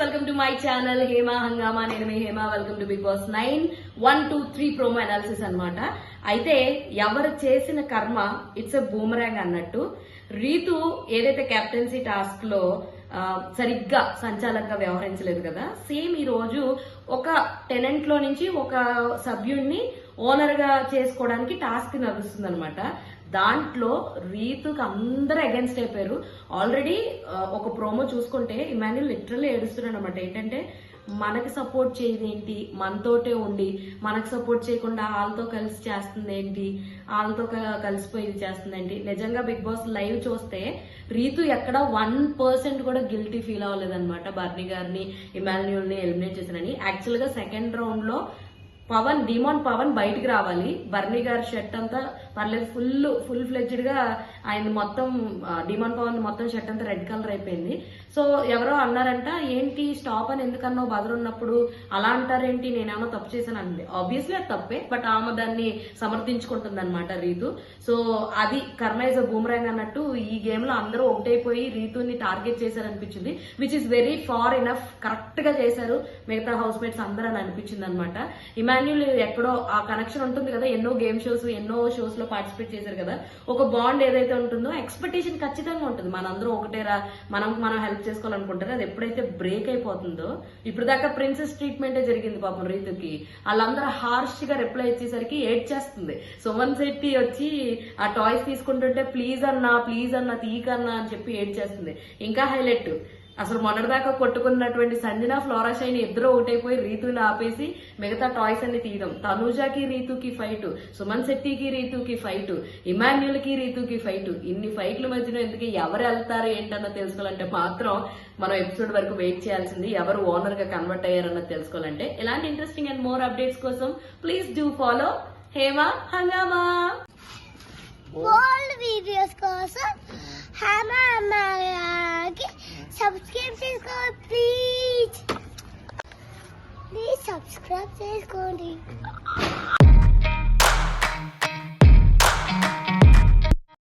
Welcome to my channel Hema Hungama నేను మీ Hema welcome to Bigg Boss nine one two three promo analysis అన్నమాట. అయితే ఎవరు చేసిన కర్మ ఇట్స్ ఎ బూమరాంగ్ అన్నట్టు. రీతు ఏదైతే కెప్టెన్సీ టాస్క్లో సరిగ్గా సంచాలకంగా వ్యవహరించలేదు కదా. సేమ్ ఈ రోజు ఒక టెనెంట్లో నుంచి ఒక సభ్యుడిని ఓనర్గా చేసుకోవడానికి టాస్క్ నడుస్తుంది అనమాట దాంట్లో రీతుకి అందరూ అగెన్స్ట్ అయిపోయారు. ఆల్రెడీ ఒక ప్రోమో చూసుకుంటే ఇమాన్యుల్ లిటరల్లీ ఏడుస్తున్నాడు అనమాట ఏంటంటే మనకి సపోర్ట్ చేయదు ఏంటి మనతోటే ఉండి మనకు సపోర్ట్ చేయకుండా వాళ్ళతో కలిసి చేస్తుంది ఏంటి వాళ్ళతో క- కలిసిపోయి ఇది చేస్తుంది ఏంటి నిజంగా బిగ్ బాస్ లైవ్ చూస్తే రీతు ఎక్కడ వన్ పర్సెంట్ కూడా గిల్టీ ఫీల్ అవ్వలేదన్నమాట. బర్నీ గారిని ఇమాన్యుల్ని ఎలిమినేట్ చేసినని యాక్చువల్గా సెకండ్ రౌండ్లో పవన్ డిమాన్ పవన్ బయటికి రావాలి. బర్నీ గారి షర్ట్ అంతా పర్లేదు ఫుల్ ఫుల్ ఫ్లెడ్జ్డ్గా ఆయన మొత్తం డిమాన్ పవన్ మొత్తం షర్ట్ అంతా రెడ్ కలర్ అయిపోయింది. సో ఎవరో అన్నారంట ఏంటి స్టాప్ అని ఎందుకన్నావు బదులు ఉన్నప్పుడు? అలా అంటారేంటి? నేనేమో తప్పు చేశాను అంది. ఆబ్వియస్లీ అది తప్పే బట్ ఆమె దాన్ని సమర్థించుకుంటుంది అనమాట రీతు. సో అది కర్మ ఇస్ బూమరాంగ్ అన్నట్టు ఈ గేమ్లో అందరూ ఒకటైపోయి రీతుని target చేశారనిపించింది which is very far enough కరెక్ట్గా చేశారు. మిగతా హౌస్ మేట్స్ అందరూ అని అనిపించింది అనమాట ఇమాన్యుల్ ఎక్కడో ఆ కనెక్షన్ ఉంటుంది కదా ఎన్నో గేమ్ షోస్ ఎన్నో షోస్లో పార్టిసిపేట్ చేశారు కదా. ఒక బాండ్ ఏదైతే ఉంటుందో ఎక్స్పెక్టేషన్ ఖచ్చితంగా ఉంటుంది. మనందరం ఒకటేరా మనం మనం హెల్ప్ చేసుకోవాలనుకుంటారు. అది ఎప్పుడైతే బ్రేక్ అయిపోతుందో ఇప్పుడు దాకా ప్రిన్సెస్ ట్రీట్మెంటే జరిగింది పాపం రీతుకి. వాళ్ళందరూ హార్ష్గా రిప్లై ఇచ్చేసరికి ఏడ్ చేస్తుంది సుమన్ శెట్టి వచ్చి ఆ టాయ్స్ తీసుకుంటుంటే ప్లీజ్ అన్నా ప్లీజ్ అన్నా తీకన్నా అని చెప్పి ఏడ్ చేస్తుంది ఇంకా హైలైట్ అసలు మొన్నటిదాకా కొట్టుకున్నటువంటి సంజన ఫ్లోరా షైన్ ఇద్దరు ఒకటైపోయి రీతుని ఆపేసి మిగతా టాయ్స్ అన్ని తీయడం. తనూజాకి రీతుకి ఫైట్ సుమన్ శెట్టికి రీతుకి ఫైట్ ఇమాన్యుల్కి రీతుకి ఫైట్. ఇన్ని ఫైట్ల మధ్యలో ఎందుకు ఎవరు వెళ్తారు ఏంటన్నది తెలుసుకోవాలంటే మాత్రం మనం ఎపిసోడ్ వరకు వెయిట్ చేయాల్సింది ఎవరు ఓనర్గా కన్వర్ట్ అయ్యారన్నది తెలుసుకోవాలంటే. ఇలాంటి ఇంట్రెస్టింగ్ అండ్ మోర్ అప్డేట్స్ కోసం please do follow Hema Hungama. Videos కోసం హమా subscribe please. Please subscribe to this